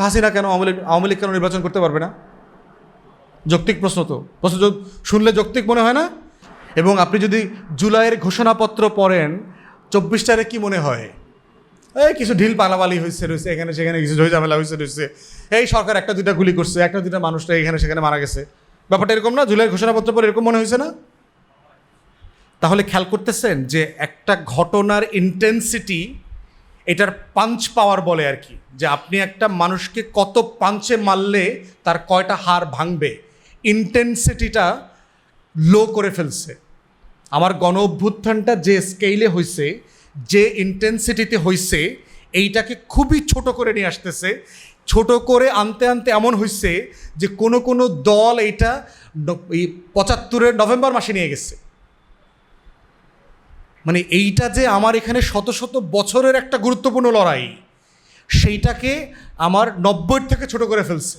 তো হাসিনা কেন আওয়ামী আওয়ামী লীগ কেন নির্বাচন করতে পারবে না? যৌক্তিক প্রশ্ন তো। প্রশ্ন শুনলে যৌক্তিক মনে হয় না? এবং আপনি যদি জুলাইয়ের ঘোষণাপত্র পড়েন, চব্বিশ তারিখ কি মনে হয়? এই কিছু ঢিল পালাবালি হয়েছে রয়েছে এখানে সেখানে কিছু ঝামেলা হয়েছে রয়েছে এই সরকার একটা দুইটা গুলি করছে, একটা দুইটা মানুষটা এখানে সেখানে মারা গেছে। ব্যাপারটা এরকম না? জুলাইয়ের ঘোষণাপত্র পরে এরকম মনে হয়েছে না? তাহলে খেয়াল করতেছেন যে একটা ঘটনার ইন্টেন্সিটি এটার পাঞ্চ পাওয়ার বলে আর কি। যে আপনি একটা মানুষকে কত পাঞ্চে মারলে তার কয়টা হার ভাঙবে। ইন্টেন্সিটিটা লো করে ফেলছে। আমার গণ অভ্যুত্থানটা যে স্কেলে হয়েছে যে ইন্টেন্সিটিতে হয়েছে এইটাকে খুবই ছোট করে নিয়ে আসতেছে। ছোট করে আনতে আনতে এমন হয়েছে যে কোনো কোনো দল এইটা এই পঁচাত্তরের নভেম্বর মাসে নিয়ে গেছে। মানে এইটা যে আমার এখানে শত শত বছরের একটা গুরুত্বপূর্ণ লড়াই। সেইটাকে আমার নব্বই থেকে ছোট করে ফেলছে।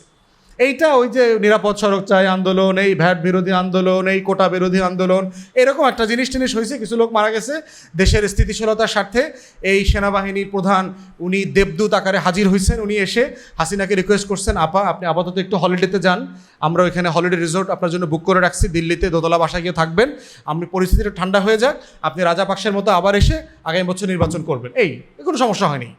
এইটা ওই যে নিরাপদ সড়ক চাই আন্দোলন, এই ভ্যাট বিরোধী আন্দোলন, এই কোটা বিরোধী আন্দোলন, এরকম একটা জিনিস টিনিস হয়েছে, কিছু লোক মারা গেছে। দেশের স্থিতিশীলতার স্বার্থে এই সেনাবাহিনীর প্রধান উনি দেবদূত আকারে হাজির হয়েছেন, উনি এসে হাসিনাকে রিকোয়েস্ট করছেন, আপা, আপনি আপাতত একটু হলিডেতে যান। আমরা ওইখানে হলিডে রিসোর্ট আপনার জন্য বুক করে রাখছি, দিল্লিতে দোতলা বাসায় গিয়ে থাকবেন। আপনি পরিস্থিতিটা ঠান্ডা হয়ে যাক, আপনি রাজাপাকসের মতো আবার এসে আগামী বছর নির্বাচন করবেন। এই, কোনো সমস্যা হয়নি।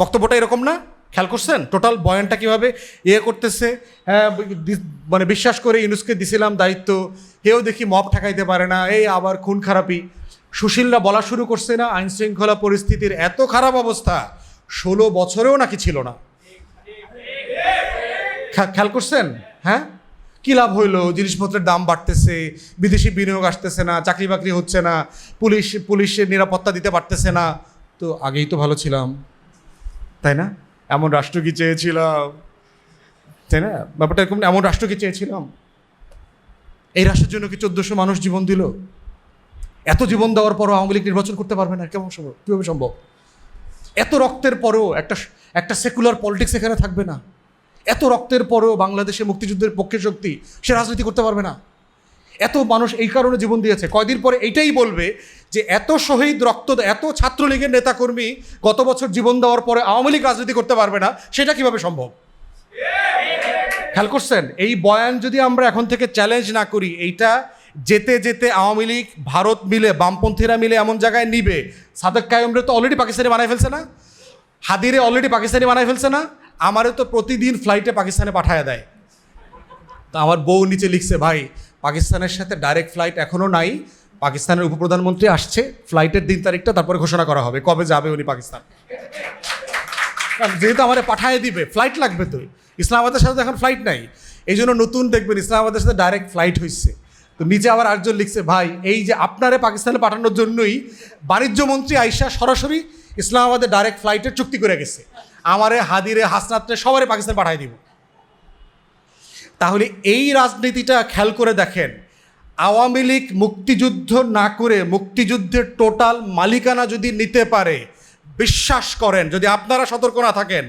বক্তব্যটা এরকম না? খেয়াল করছেন? টোটাল বয়ানটা কীভাবে ইয়ে করতেছে? হ্যাঁ মানে বিশ্বাস করে ইউনুসকে দিছিলাম দায়িত্ব। কেউ দেখি মব ঠেকাইতে পারে না। এই আবার খুন খারাপি। সুশীলরা বলা শুরু করছে না আইন শৃঙ্খলা পরিস্থিতির এত খারাপ অবস্থা, ষোলো বছরেও নাকি ছিল না। খেয়াল করছেন? হ্যাঁ? কী লাভ হইল? জিনিসপত্রের দাম বাড়তেছে, বিদেশি বিনিয়োগ আসতেছে না চাকরি বাকরি হচ্ছে না, পুলিশ, পুলিশের নিরাপত্তা দিতে পারতেছে না। তো আগেই তো ভালো ছিলাম। তাই না? এমন রাষ্ট্র কি চেয়েছিলাম? তাই না? ব্যাপারটা এরকম এমন রাষ্ট্র কি চেয়েছিলাম? এই রাষ্ট্রের জন্য কি চোদ্দশো মানুষ জীবন দিল? এত জীবন দেওয়ার পরও আওয়ামী লীগ নির্বাচন করতে পারবে না, কেমন সম্ভব? কীভাবে সম্ভব? এত রক্তের পরেও একটা একটা সেকুলার পলিটিক্স এখানে থাকবে না। এত রক্তের পরেও বাংলাদেশে মুক্তিযুদ্ধের পক্ষে শক্তি, সে রাজনীতি করতে পারবে না। এত মানুষ এই কারণে জীবন দিয়েছে। কয়দিন পরে এইটাই বলবে যে এত শহীদ রক্ত, এত ছাত্রলীগের নেতাকর্মী গত বছর জীবন দেওয়ার পরে আওয়ামী লীগ রাজনীতি করতে পারবে না, সেটা কীভাবে সম্ভব? খেয়াল করছেন? এই বয়ান যদি আমরা এখন থেকে চ্যালেঞ্জ না করি, এইটা যেতে যেতে আওয়ামী লীগ, ভারত মিলে, বামপন্থীরা মিলে এমন জায়গায় নিবে। সাদেক কায়মরে তো অলরেডি পাকিস্তানি বানায় ফেলছে না। হাদিরে অলরেডি পাকিস্তানি বানায় ফেলছে না। আমারে তো প্রতিদিন ফ্লাইটে পাকিস্তানে পাঠায় দেয়। তা আমার বউ নিচে লিখছে, ভাই, পাকিস্তানের সাথে ডাইরেক্ট ফ্লাইট এখনও নাই। পাকিস্তানের উপপ্রধানমন্ত্রী আসছে ফ্লাইটের দিন তারিখটা তারপরে ঘোষণা করা হবে, কবে যাবে উনি পাকিস্তান। যেহেতু আমাদের পাঠায় দিবে ফ্লাইট লাগবে তো। ইসলামাবাদের সাথে এখন ফ্লাইট নাই। এই জন্য নতুন দেখবেন ইসলামাবাদের সাথে ডাইরেক্ট ফ্লাইট হয়েছে তো নিচে আবার আরেকজন লিখছে, ভাই, এই যে আপনারে পাকিস্তানে পাঠানোর জন্যই বাণিজ্য মন্ত্রী আইসা সরাসরি ইসলামাবাদে ডাইরেক্ট ফ্লাইটের চুক্তি করে গেছে। আমারে, হাদিরে, হাসনাত্রে সবারই পাকিস্তান পাঠাই দিব। তাহলে এই রাজনীতিটা খেয়াল করে দেখেন আওয়ামী লীগ মুক্তিযুদ্ধ না করে মুক্তিযুদ্ধের টোটাল মালিকানা যদি নিতে পারে, বিশ্বাস করেন, যদি আপনারা সতর্ক না থাকেন,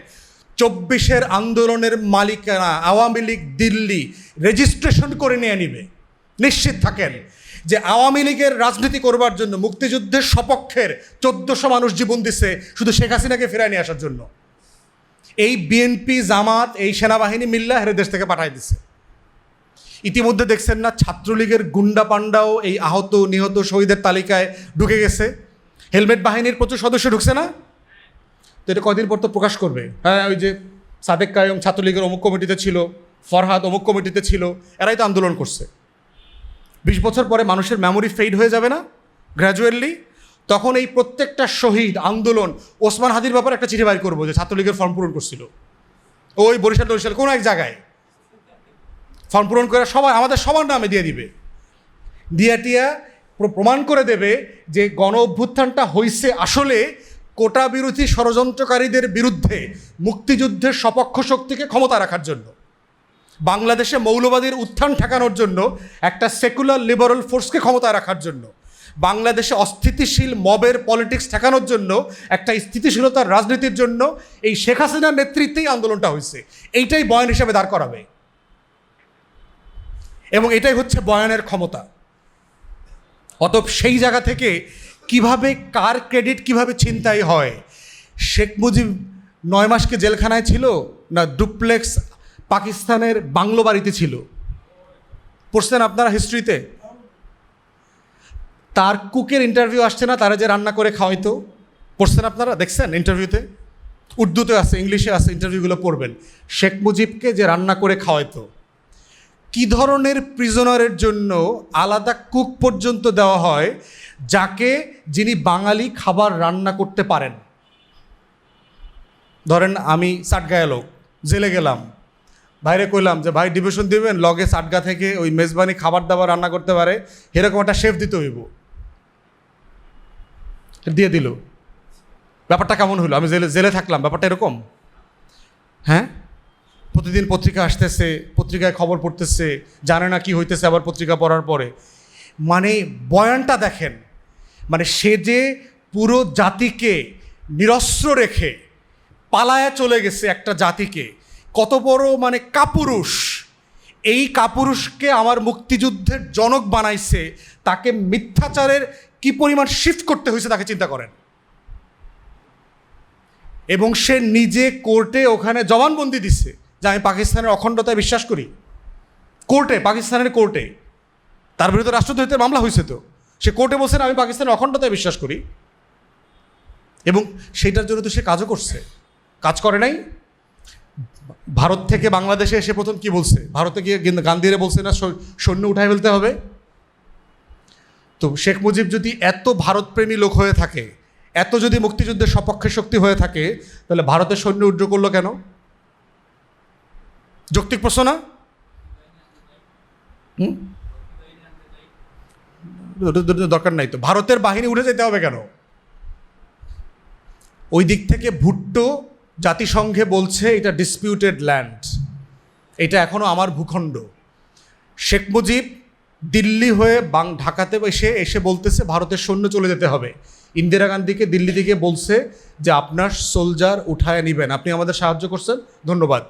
চব্বিশের আন্দোলনের মালিকানা আওয়ামী লীগ দিল্লি রেজিস্ট্রেশন করে নিয়ে নিবে। নিশ্চিত থাকেন যে আওয়ামী লীগের রাজনীতি করবার জন্য মুক্তিযুদ্ধের সপক্ষের চোদ্দশো মানুষ জীবন দিছে শুধু শেখ হাসিনাকে ফেরায় নিয়ে আসার জন্য। এই বিএনপি জামাত, এই সেনাবাহিনী মিল্লা হেরে দেশ থেকে পাঠাই দিছে। ইতিমধ্যে দেখছেন না, ছাত্রলীগের গুন্ডা পান্ডাও এই আহত, নিহত শহীদের তালিকায় ঢুকে গেছে। হেলমেট বাহিনীর প্রচুর সদস্য ঢুকছে না? তো এটা কদিন পর তো প্রকাশ করবে। হ্যাঁ ওই যে সাদেক কায়ম ছাত্রলীগের অমুক কমিটিতে ছিল, ফরহাদ অমুক কমিটিতে ছিল, এরাই তো আন্দোলন করছে। বিশ বছর পরে মানুষের মেমোরি ফেড হয়ে যাবে না গ্র্যাজুয়ালি তখন এই প্রত্যেকটা শহীদ, আন্দোলন, ওসমান হাদির ব্যাপারে একটা চিঠি বাইর করব যে ছাত্রলীগের ফর্ম পূরণ করছিল। ওই বরিশাল টরিশাল কোনো এক জায়গায়? ফর্ম পূরণ করে সবাই আমাদের সবার নামে দিয়ে দিবে। দিয়া টিয়া প্রমাণ করে দেবে যে গণ অভ্যুত্থানটা হইছে আসলে কোটা বিরোধী ষড়যন্ত্রকারীদের বিরুদ্ধে মুক্তিযুদ্ধের সপক্ষ শক্তিকে ক্ষমতা রাখার জন্য। বাংলাদেশে মৌলবাদীর উত্থান ঠেকানোর জন্য একটা সেকুলার লিবারাল ফোর্সকে ক্ষমতা রাখার জন্য। বাংলাদেশে অস্থিতিশীল মবের পলিটিক্স ঠেকানোর জন্য একটা স্থিতিশীলতার রাজনীতির জন্য এই শেখ হাসিনার নেতৃত্বেই আন্দোলনটা হয়েছে এইটাই বয়ান হিসেবে দাঁড় করাবে। এবং এটাই হচ্ছে বয়ানের ক্ষমতা। অতএব সেই জায়গা থেকে কীভাবে কার ক্রেডিট কীভাবে ছিনতাই হয়, শেখ মুজিব নয় মাসকে জেলখানায় ছিল না ডুপ্লেক্স পাকিস্তানের বাংলো বাড়িতে ছিল? পড়ছেন আপনারা হিস্ট্রিতে? তার কুকের ইন্টারভিউ আসছে না, তারা যে রান্না করে খাওয়াইতো। পড়ছেন আপনারা? দেখছেন ইন্টারভিউতে উর্দুতে আছে, ইংলিশে আছে ইন্টারভিউগুলো পড়বেন। শেখ মুজিবকে যে রান্না করে খাওয়াইতো। কি ধরনের প্রিজনারের জন্য আলাদা কুক পর্যন্ত দেওয়া হয়, যাকে যিনি বাঙালি খাবার রান্না করতে পারেন? ধরেন আমি সাটগায়া লোক, জেলে গেলাম। বাইরে কইলাম যে, ভাই, ডিভিশন দিবেন, লগে সাটগা থেকে ওই মেজবানি খাবার দাবার রান্না করতে পারে, এরকম একটা শেফ দিতে হইব। দিয়ে দিল। ব্যাপারটা কেমন হলো আমি জেলে জেলে থাকলাম, ব্যাপারটা এরকম? হ্যাঁ? প্রতিদিন পত্রিকা আসতেছে, পত্রিকায় খবর পড়তেছে, জানে না কি হইতেছে আবার পত্রিকা পড়ার পরে। মানে বয়ানটা দেখেন মানে সে যে পুরো জাতিকে নিরস্ত্র রেখে পালায়া চলে গেছে একটা জাতিকে, কত বড় মানে কাপুরুষ। এই কাপুরুষকে আমার মুক্তিযুদ্ধের জনক বানাইছে, তাকে মিথ্যাচারের কি পরিমাণ শিফট করতে হয়েছে তাকে চিন্তা করেন। এবং সে নিজে কোর্টে ওখানে জবানবন্দি দিচ্ছে যে আমি পাকিস্তানের অখণ্ডতায় বিশ্বাস করি। কোর্টে, পাকিস্তানের কোর্টে। তার বিরুদ্ধে রাষ্ট্রদ্রোহিতের মামলা হয়েছে তো। সে কোর্টে বলছেন আমি পাকিস্তানের অখণ্ডতায় বিশ্বাস করি। এবং সেইটার জন্য তো সে কাজও করছে। কাজ করে নাই। ভারত থেকে বাংলাদেশে এসে প্রথম কি বলছে? ভারতে গিয়ে গিন- গান্ধীরে বলছে, না সৈন্য উঠায় ফেলতে হবে। তো শেখ মুজিব যদি এত ভারতপ্রেমী লোক হয়ে থাকে, এত যদি মুক্তিযুদ্ধের সপক্ষে শক্তি হয়ে থাকে, তাহলে ভারতের সৈন্য উড্র করল কেন? যৌক্তিক প্রশ্ন না? দরকার নাই তো। ভারতের বাহিনী উঠে যেতে হবে কেন? ওই দিক থেকে ভুট্টো জাতিসংঘে বলছে এটা ডিসপিউটেড ল্যান্ড এটা এখনও আমার ভূখণ্ড। শেখ মুজিব দিল্লি হয়ে বাং, ঢাকাতে এসে এসে বলতেছে ভারতের সৈন্য চলে যেতে হবে। ইন্দিরা গান্ধীকে দিল্লি থেকে বলছে যে আপনার সোলজার উঠায় নেবেন। আপনি আমাদের সাহায্য করছেন। ধন্যবাদ।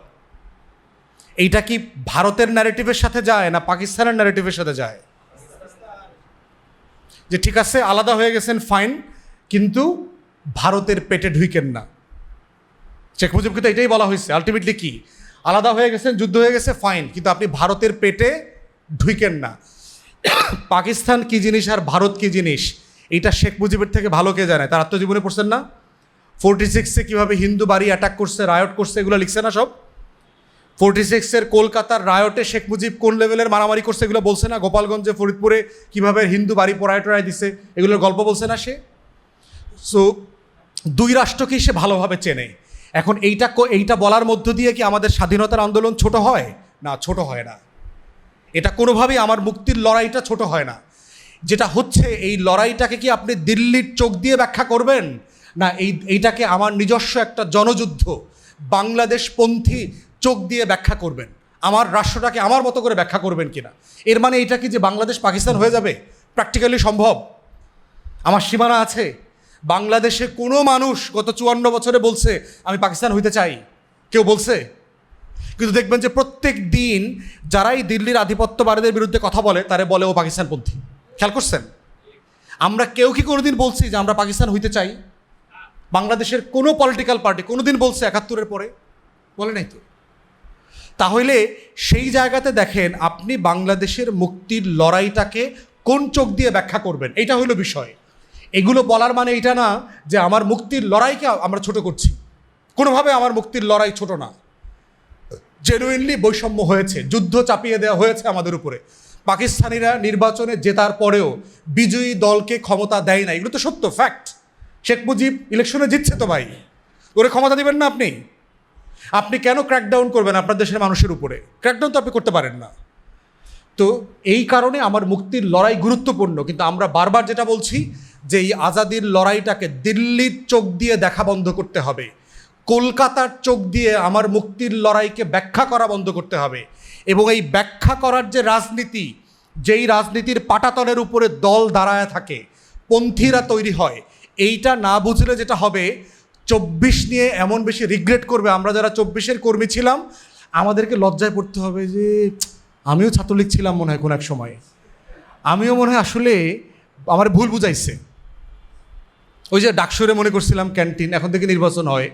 এইটা কি ভারতের ন্যারেটিভের সাথে যায় না পাকিস্তানের ন্যারেটিভের সাথে যায়? যে ঠিক আছে, আলাদা হয়ে গেছেন ফাইন কিন্তু ভারতের পেটে ঢুইকেন না। শেখ মুজিবকে তো এটাই বলা হয়েছে আলটিমেটলি কি? আলাদা হয়ে গেছেন, যুদ্ধ হয়ে গেছে ফাইন কিন্তু আপনি ভারতের পেটে ঢুইকেন না। পাকিস্তান কি জিনিস আর ভারত কি জিনিস এটা শেখ মুজিবের থেকে ভালো কে জানে? তার আত্মজীবনে পড়ছেন না? ফোরটি সিক্সে কীভাবে হিন্দু বাড়ি অ্যাটাক করছে রায়ট করছে, এগুলো লিখছে না সব? ফোরটি সিক্সের কলকাতার রায়টে শেখ মুজিব কোন লেভেলের মারামারি করছে এগুলো বলছে না? গোপালগঞ্জে, ফরিদপুরে কীভাবে হিন্দু বাড়ি পড়ায় টড়ায় দিছে, এগুলোর গল্প বলছে না সে? সো দুই রাষ্ট্রকেই সে ভালোভাবে চেনে। এখন এইটা এইটা বলার মধ্য দিয়ে কি আমাদের স্বাধীনতার আন্দোলন ছোট হয়? না, ছোট হয় না। এটা কোনোভাবেই আমার মুক্তির লড়াইটা ছোট হয় না। যেটা হচ্ছে, এই লড়াইটাকে কি আপনি দিল্লির চোখ দিয়ে ব্যাখ্যা করবেন? না, এই এইটাকে আমার নিজস্ব একটা জনযুদ্ধ, বাংলাদেশপন্থী চোখ দিয়ে ব্যাখ্যা করবেন। আমার রাষ্ট্রটাকে আমার মতো করে ব্যাখ্যা করবেন কিনা। এর মানে এটা কি যে বাংলাদেশ পাকিস্তান হয়ে যাবে? প্র্যাকটিক্যালি সম্ভব। আমার সীমানা আছে। বাংলাদেশে কোনো মানুষ গত চুয়ান্ন বছরে বলছে, আমি পাকিস্তান হইতে চাই। কেউ বলছে? কিন্তু দেখবেন যে প্রত্যেক দিন যারাই দিল্লির আধিপত্যবাদীদের বিরুদ্ধে কথা বলে, তারা বলে, ও পাকিস্তানপন্থী। খেয়াল করছেন? আমরা কেউ কি কোনোদিন বলছি যে, আমরা পাকিস্তান হইতে চাই? বাংলাদেশের কোনো পলিটিক্যাল পার্টি কোনোদিন বলছে একাত্তরের পরে? বলে নাই তো? তাহলে সেই জায়গাতে দেখেন আপনি বাংলাদেশের মুক্তির লড়াইটাকে কোন চোখ দিয়ে ব্যাখ্যা করবেন? এটা হলো বিষয়। এগুলো বলার মানে এটা না যে আমার মুক্তির লড়াইকে আমরা ছোট করছি। কোনোভাবে আমার মুক্তির লড়াই ছোট না। জেনুইনলি বৈষম্য হয়েছে, যুদ্ধ চাপিয়ে দেওয়া হয়েছে আমাদের উপরে। পাকিস্তানিরা নির্বাচনে জেতার পরেও বিজয়ী দলকে ক্ষমতা দেয় না এগুলো তো সত্য ফ্যাক্ট শেখ মুজিব ইলেকশনে জিতছে তো ভাই। ওরে ক্ষমতা দিবেন না আপনি? আপনি কেন ক্র্যাকডাউন করবেন আপনার দেশের মানুষের উপরে? ক্র্যাকডাউন তো আপনি করতে পারেন না। তো এই কারণে আমার মুক্তির লড়াই গুরুত্বপূর্ণ, কিন্তু আমরা বারবার যেটা বলছি যে এই আজাদির লড়াইটাকে দিল্লির চোখ দিয়ে দেখা বন্ধ করতে হবে। কলকাতার চোখ দিয়ে আমার মুক্তির লড়াইকে ব্যাখ্যা করা বন্ধ করতে হবে। এবং এই ব্যাখ্যা করার যে রাজনীতি, যেই রাজনীতির পাটাতনের উপরে দল দাঁড়ায় থাকে, পন্থীরা তৈরি হয়, এইটা না বুঝলে যেটা হবে চব্বিশ নিয়ে এমন বেশি রিগ্রেট করবে, আমরা যারা চব্বিশের কর্মী ছিলাম, আমাদেরকে লজ্জায় পড়তে হবে যে, আমিও ছাত্রলীগ ছিলাম মনে হয় কোনো এক সময়। আমিও মনে হয় আসলে আমার ভুল বুঝাইছে। ওই যে ডাকসুরে মনে করছিলাম ক্যান্টিন, এখন থেকে নির্বাচন হয়।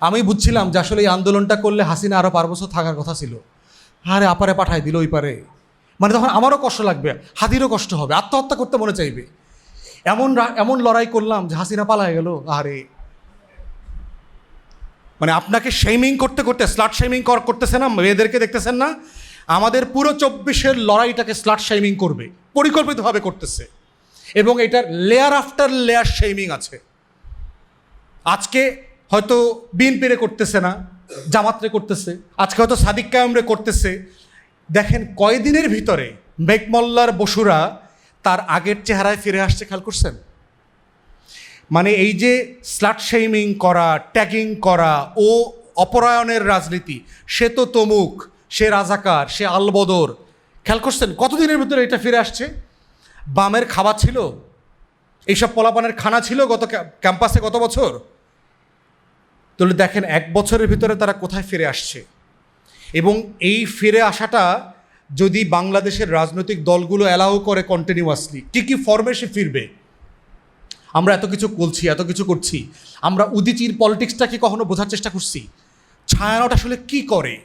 আমি বুঝছিলাম যে আসলে এই আন্দোলনটা করলে হাসিনা আরও পার বছর থাকার কথা ছিল। আরে, আপারে পাঠাই দিল ওই পারে। মানে তখন আমারও কষ্ট লাগবে, হাতিরও কষ্ট হবে, আত্মহত্যা করতে মনে চাইবে। এমন এমন লড়াই করলাম যে হাসিনা পালায় গেল, আরে। মানে আপনাকে শেমিং করতে করতে স্লাট শেমিং করতেছে না, মেয়েদেরকে দেখতেছেন না, আমাদের পুরো চব্বিশের লড়াইটাকে স্লাট শেমিং করবে, পরিকল্পিতভাবে করতেছে। এবং এটার লেয়ার আফটার লেয়ার শেমিং আছে। আজকে হয়তো বিএনপিরে করতেছে না, জামাতরে করতেছে, আজকে হয়তো সাদিক কায়ামরে করতেছে। দেখেন কয়দিনের ভিতরে মেঘমল্লার বসুরা তার আগের চেহারায় ফিরে আসছে, খেয়াল করছেন? মানে এই যে স্লাট শেমিং করা ট্যাগিং করা, ও অপরায়ণের রাজনীতি, সে তো তমুক, সে রাজাকার, সে আলবদর। খেয়াল করছেন, কতদিনের ভিতরে এটা ফিরে আসছে? বামের খাবার ছিল? এইসব পোলাপানের খানা ছিল গত ক্যাম্পাসে গত বছর? তাহলে দেখেন, এক বছরের ভিতরে তারা কোথায় ফিরে আসছে? এবং এই ফিরে আসাটা যদি বাংলাদেশের রাজনৈতিক দলগুলো অ্যালাউ করে কন্টিনিউয়াসলি কী কী ফর্মে সে ফিরবে? আমরা এত কিছু বলছি এত কিছু করছি। আমরা উদিচির পলিটিক্সটাকে কখনো বোঝার চেষ্টা করছি। ছায়ানট আসলে কি করে?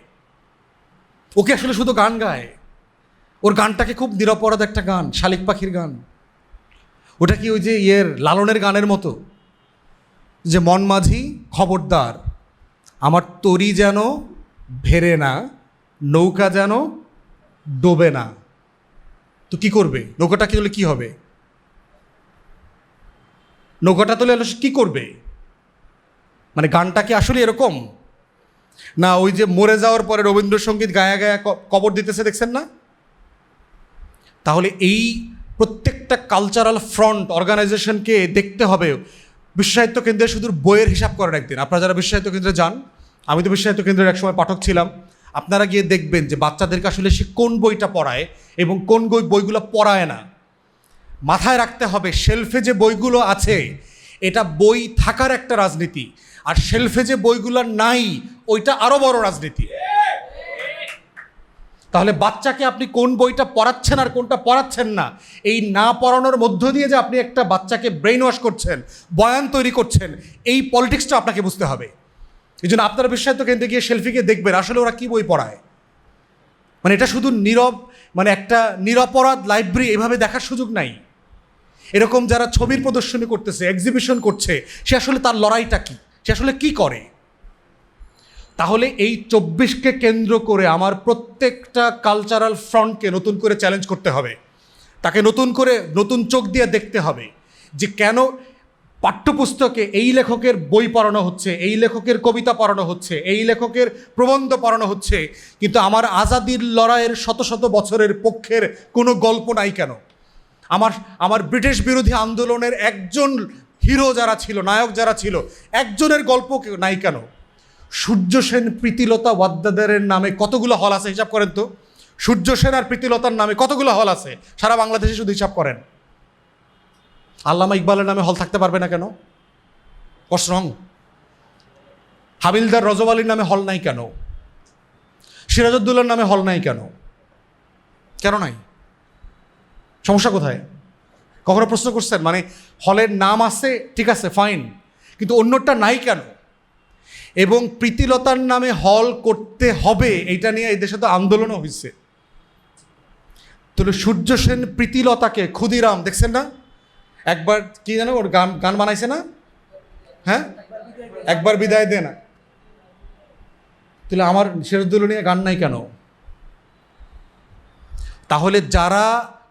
ওকে আসলে শুধু গান গায়। ওর গানটাকে খুব নিরপরাধ একটা গান, শালিক পাখির গান। ওটা কি ওই যে ইয়ের, লালনের গানের মতো? যে মন মাঝি খবরদার, আমার তরি যেন ভেরে না, নৌকা যেন ডোবে না। তো কি করবে? নৌকাটা কি হলে কী হবে? নৌকাটা তুলে এলো কী করবে? মানে গানটা কি আসলে এরকম? না, ওই যে মরে যাওয়ার পরে রবীন্দ্রসঙ্গীত গায়া গায়া কবর দিতেছে, দেখছেন না? তাহলে এই প্রত্যেকটা কালচারাল ফ্রন্ট অর্গানাইজেশনকে দেখতে হবে। বিশ্বায়িত্ব কেন্দ্রে শুধু বইয়ের হিসাব করেন একদিন। আপনারা যারা বিশ্বায়িত্ব কেন্দ্রে যান, আমি তো বিশ্বায়িত্ব কেন্দ্রের একসময় পাঠক ছিলাম, আপনারা গিয়ে দেখবেন যে বাচ্চাদেরকে আসলে সে কোন বইটা পড়ায় এবং কোন বই বইগুলো পড়ায় না। মাথায় রাখতে হবে শেলফে যে বইগুলো আছে, এটা বই থাকার একটা রাজনীতি। আর শেলফে যে বইগুলো নাই, ওইটা আরও বড় রাজনীতি। তাহলে বাচ্চাকে আপনি কোন বইটা পড়াচ্ছেন আর কোনটা পড়াচ্ছেন না, এই না পড়ানোর মধ্য দিয়ে যে আপনি একটা বাচ্চাকে ব্রেন ওয়াশ করছেন, বয়ান তৈরি করছেন, এই পলিটিক্সটা আপনাকে বুঝতে হবে। এই জন্য আপনারা বিশ্বায়িত কেন্দ্রে গিয়ে সেলফিকে দেখবেন, আসলে ওরা কী বই পড়ায়? মানে এটা শুধু নীরব মানে একটা নিরপরাধ লাইব্রেরি এভাবে দেখার সুযোগ নাই। এরকম যারা ছবির প্রদর্শনী করতেছে এক্সিবিশন করছে, সে আসলে তার লড়াইটা কি? সে আসলে কি করে? তাহলে এই চব্বিশকে কেন্দ্র করে আমার প্রত্যেকটা কালচারাল ফ্রন্টকে নতুন করে চ্যালেঞ্জ করতে হবে। তাকে নতুন করে নতুন চোখ দিয়ে দেখতে হবে যে কেন পাঠ্যপুস্তকে এই লেখকের বই পড়ানো হচ্ছে, এই লেখকের কবিতা পড়ানো হচ্ছে, এই লেখকের প্রবন্ধ পড়ানো হচ্ছে, কিন্তু আমার আজাদির লড়াইয়ের শত শত বছরের পক্ষের কোনো গল্প নাই কেন? আমার আমার ব্রিটিশ বিরোধী আন্দোলনের একজন হিরো যারা ছিল, নায়ক যারা ছিল, একজনের গল্প নাই কেন? সূর্য সেন প্রীতিলতা ওয়াদ্দাদারের নামে কতগুলো হল আছে হিসাব করেন তো? সূর্য সেন আর প্রীতিলতার নামে কতগুলো হল আছে? সারা বাংলাদেশে শুধু হিসাব করেন। আল্লামা ইকবালের নামে হল থাকতে পারবে না কেন? কষ্ট রং হাবিলদার রজব আলীর নামে হল নাই কেন? সিরাজউদ্দৌলার নামে হল নাই কেন? কেন নাই? সমস্যা কোথায়? কখনো প্রশ্ন করছেন মানে হলের নাম আছে, ঠিক আছে ফাইন কিন্তু অন্যটা নাই কেন? এবং প্রীতিলতার নামে হল করতে হবে, এইটা নিয়ে এই দেশে তো আন্দোলনও হয়েছে তাহলে সূর্য সেন প্রীতিলতাকে ক্ষুদিরাম, দেখছেন না? একবার কি জানো, ওর গান গান বানাইছে না? হ্যাঁ? একবার বিদায় দে না। তাহলে আমার সিরাজদৌল্লা নিয়ে গান নাই কেন? তাহলে যারা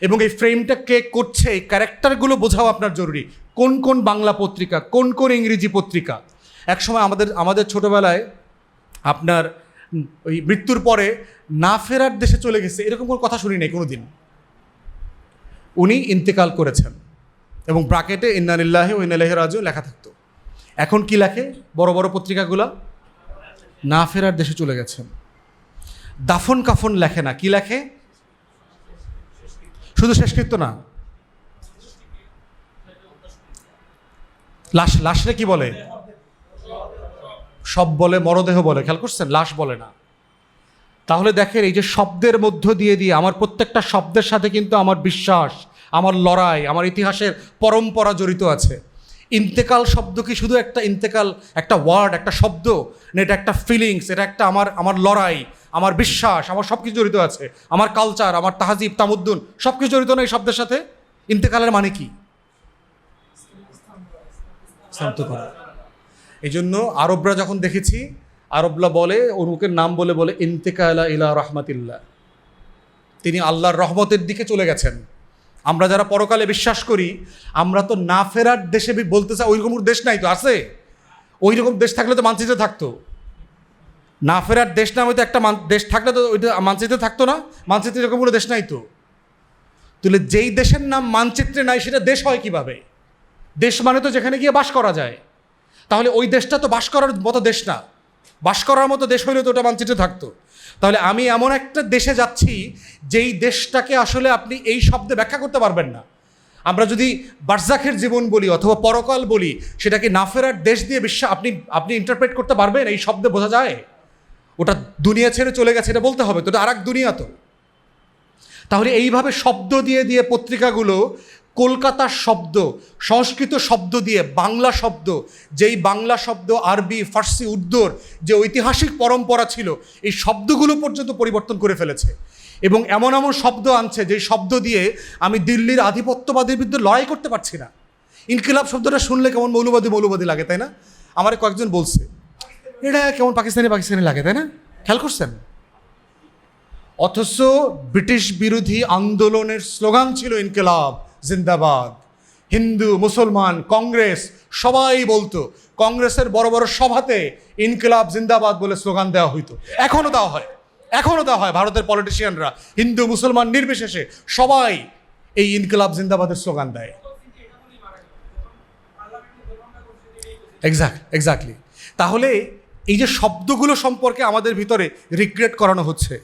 এবং এই ফ্রেমটা কে করছে, এই ক্যারেক্টারগুলো বোঝাও আপনার জরুরি। কোন কোন বাংলা পত্রিকা, কোন কোন ইংরেজি পত্রিকা? একসময় আমাদের আমাদের ছোটোবেলায় আপনার ওই মৃত্যুর পরে না ফেরার দেশে চলে গেছে, এরকম কোনো কথা শুনি নাই কোনো দিন উনি ইন্তেকাল করেছেন এবং ব্রাকেটে ইন্নানিল্লাহে ও ইনালেহ রাজু লেখা থাকতো। এখন কি লেখে? বড় বড় পত্রিকাগুলো? না ফেরার দেশে চলে গেছেন। দাফন কাফন লেখে না। কি লেখে? শুধু শেষকৃত্য না। লাশ, লাশরে কি বলে? সব বলে, মরদেহ বলে। খেয়াল করছেন? লাশ বলে না। তাহলে দেখেন, এই যে শব্দের মধ্য দিয়ে দিয়ে আমার প্রত্যেকটা শব্দের সাথে কিন্তু আমার বিশ্বাস, আমার লড়াই, আমার ইতিহাসের পরম্পরা জড়িত আছে। ইন্তেকাল শব্দ কি শুধু একটা ইন্তেকাল, একটা ওয়ার্ড একটা শব্দ? না, এটা একটা ফিলিংস এটা একটা আমার আমার লড়াই, আমার বিশ্বাস, আমার সব কিছু জড়িত আছে। আমার কালচার আমার তাহাজিব, তামুদ্দুন সব কিছু জড়িত না এই শব্দের সাথে? ইন্তেকালের মানে কি? এই জন্য আরবরা যখন দেখেছি, আরবরা বলে অনুকের নাম বলে বলে, ইন্তেকালা ইলা রহমাতিল্লাহ। তিনি আল্লাহর রহমতের দিকে চলে গেছেন। আমরা যারা পরকালে বিশ্বাস করি, আমরা তো না ফেরার দেশে বলতে চাই ওইরকম দেশ নাই তো, আছে? ওই রকম দেশ থাকলে তো মানচিত্রে থাকতো। না ফেরার দেশ না হয়তো একটা দেশ থাকলে তো ওইটা মানচিত্রে থাকতো না, মানচিত্রে এরকম কোনো দেশ নাই তো। তাহলে যেই দেশের নাম মানচিত্রে নাই, সেটা দেশ হয় কীভাবে? দেশ মানে তো যেখানে গিয়ে বাস করা যায়। তাহলে ওই দেশটা তো বাস করার মতো দেশ না। বাস করার মতো দেশ হইলে তো ওটা মানচিত্রে থাকতো। তাহলে আমি এমন একটা দেশে যাচ্ছি যেই দেশটাকে আসলে আপনি এই শব্দে ব্যাখ্যা করতে পারবেন না। আমরা যদি বার্জাখের জীবন বলি অথবা পরকাল বলি, সেটাকে না ফেরার দেশ দিয়ে বিশ্ব আপনি আপনি ইন্টারপ্রেট করতে পারবেন, এই শব্দে বোঝা যায়? ওটা দুনিয়া ছেড়ে চলে গেছে, এটা বলতে হবে, তো এটা আর এক দুনিয়া তো। তাহলে এইভাবে শব্দ দিয়ে দিয়ে পত্রিকাগুলো কলকাতার শব্দ, সংস্কৃত শব্দ দিয়ে বাংলা শব্দ, যেই বাংলা শব্দ, আরবি, ফার্সি, উর্দুর যে ঐতিহাসিক পরম্পরা ছিল, এই শব্দগুলো পর্যন্ত পরিবর্তন করে ফেলেছে। এবং এমন এমন শব্দ আনছে যে শব্দ দিয়ে আমি দিল্লির আধিপত্যবাদের বিরুদ্ধে লড়াই করতে পারছি না। ইনকিলাব শব্দটা শুনলে কেমন মৌলবাদী মৌলবাদী লাগে, তাই না? আমার কয়েকজন বলছে, এটা কেমন পাকিস্তানি পাকিস্তানি লাগে, তাই না? খেয়াল করছেন? অথচ ব্রিটিশ বিরোধী আন্দোলনের স্লোগান ছিল ইনকিলাব। জিন্দাবাদ। হিন্দু, মুসলমান, কংগ্রেস, সবাই বলতো, কংগ্রেসের বড় বড় সভাতে ইনকিলাব জিন্দাবাদ বলে স্লোগান দেওয়া হইতো। এখনও দেওয়া হয়। এখনও দেওয়া হয় ভারতের পলিটিশিয়ানরা হিন্দু, মুসলমান নির্বিশেষে সবাই এই ইনকিলাব জিন্দাবাদের স্লোগান দেয়। এক্স্যাক্ট এক্স্যাক্টলি তাহলে এই যে শব্দগুলো সম্পর্কে আমাদের ভিতরে রিগ্রেট করানো হচ্ছে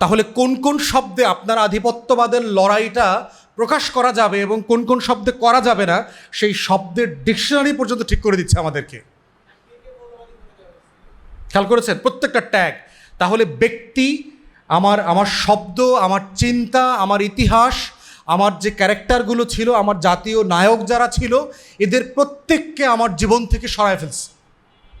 তাহলে কোন কোন শব্দে আপনার আধিপত্যবাদের লড়াইটা প্রকাশ করা যাবে এবং কোন কোন শব্দে করা যাবে না, সেই শব্দের ডিকশনারি পর্যন্ত ঠিক করে দিচ্ছে আমাদেরকে। খেয়াল করেছেন? প্রত্যেকটা ট্যাগ। তাহলে ব্যক্তি, আমার আমার শব্দ, আমার চিন্তা, আমার ইতিহাস, আমার যে ক্যারেক্টারগুলো ছিল, আমার জাতীয় নায়ক যারা ছিল, এদের প্রত্যেককে আমার জীবন থেকে সরায় ফেলছে।